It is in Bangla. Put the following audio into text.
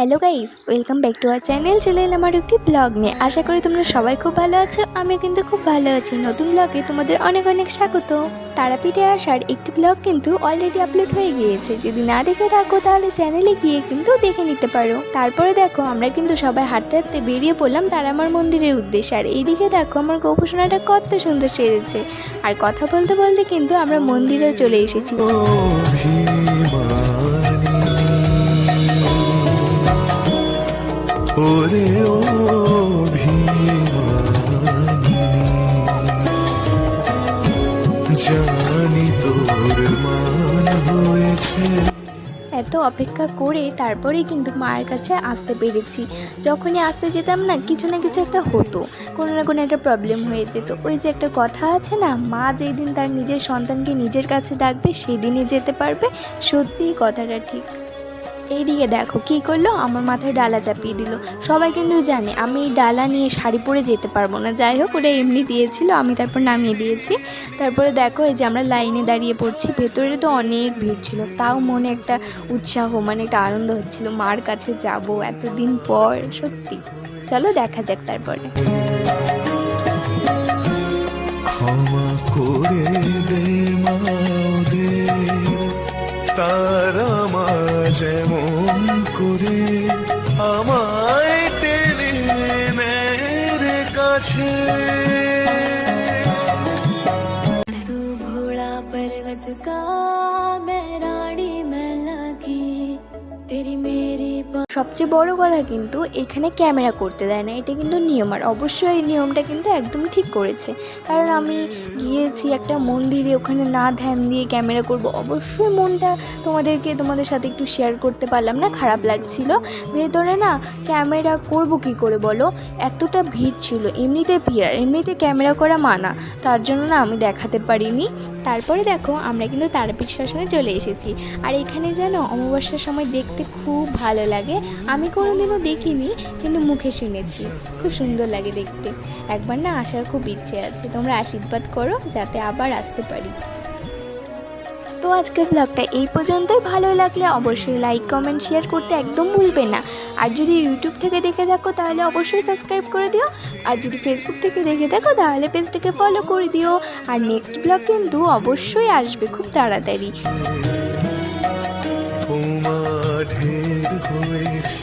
Hello guys welcome back to our channel চলে এলাম আমার একটি ব্লগ নিয়ে। আশা করি তোমরা সবাই খুব ভালো আছো আমি কিন্তু খুব ভালো আছি। নতুন ব্লগে তোমাদের অনেক অনেক স্বাগত। তারাপীঠে আসার একটি ব্লগ কিন্তু অলরেডি আপলোড হয়ে গিয়েছে। যদি না দেখে থাকো, তাহলে চ্যানেলে গিয়ে কিন্তু দেখে নিতে পারো। তারপরে দেখো, আমরা কিন্তু সবাই হাঁটতে হাঁটতে বেরিয়ে পড়লাম তারামার মন্দিরের উদ্দেশ্যে। আর এইদিকে দেখো, আমার গোপোষণাটা কত সুন্দর সেরেছে আর কথা বলতে বলতে কিন্তু আমরা মন্দিরেও চলে এসেছি। ও জানি তোর মান হয়েছে। এত অপেক্ষা করে তারপরেই কিন্তু মায়ের কাছে আসতে পেরেছি। যখনই আসতে যেতাম না, কিছু না কিছু একটা হতো। কোনো না কোনো একটা প্রবলেম হয়ে যেত। ওই যে একটা কথা আছে না, মা যেই দিন তার নিজের সন্তানকে নিজের কাছে ডাকবে সেই দিনই যেতে পারবে। সত্যিই কথাটা ঠিক। এইদিকে দেখো, কি করল? আমার মাথায় ডালা চাপিয়ে দিল। সবাই কিন্তু জানে, আমি এই ডালা নিয়ে শাড়ি পরে যেতে পারব না। যাই হোক ওটা এমনি দিয়েছিল, আমি তারপর নামিয়ে দিয়েছি। তারপরে দেখো, এই যে আমরা লাইনে দাঁড়িয়ে পড়ছি, ভেতরে তো অনেক ভিড় ছিল। তাও মনে একটা উৎসাহ মানে একটা আনন্দ হচ্ছিল। মার কাছে যাব এতদিন পর, সত্যি। চলো, দেখা যাক তারপরে। করে করে আমায় টেনে নেয় রে কাছে तू भोला पर्वत का मैं रानी मैं लगी तेरी मेरी সবচেয়ে বড় কথা কিন্তু এখানে ক্যামেরা করতে দেয় না। এটা কিন্তু নিয়ম। আর অবশ্যই এই নিয়মটা কিন্তু একদম ঠিক করেছে। কারণ আমি গিয়েছি একটা মন্দিরে, ওখানে না ধ্যান দিয়ে ক্যামেরা করব। অবশ্যই মনটা তোমাদেরকে, তোমাদের সাথে একটু শেয়ার করতে পারলাম না, খারাপ লাগছিল। ভেতরে না ক্যামেরা করব কি করে বলো? এতটা ভিড় ছিল। এমনিতে ভিড়, আর এমনিতে ক্যামেরা করা মানা। তার জন্য না আমি দেখাতে পারিনি। তারপরে দেখো, আমরা কিন্তু তারাপীঠ শ্মশানে চলে এসেছি। আর এখানে যেন অমাবস্যার সময় দেখতে খুব ভালো লাগে। আমি কোনোদিনও দেখিনি, কিন্তু মুখে শুনেছি। খুব সুন্দর লাগে দেখতে। একবার না আসার খুব ইচ্ছে আছে। তোমরা আশীর্বাদ করো, যাতে আবার আসতে পারি। তো আজকের ব্লগটা এই পর্যন্তই। ভালো লাগলে অবশ্যই লাইক কমেন্ট শেয়ার করতে একদম ভুলবে না। আর যদি ইউটিউব থেকে দেখে থাকো, তাহলে অবশ্যই সাবস্ক্রাইব করে দিও। আর যদি ফেসবুক থেকে দেখে থাকো, তাহলে পেজটাকে ফলো করে দিও। আর নেক্সট ব্লগ কিন্তু অবশ্যই আসবে খুব তাড়াতাড়ি। always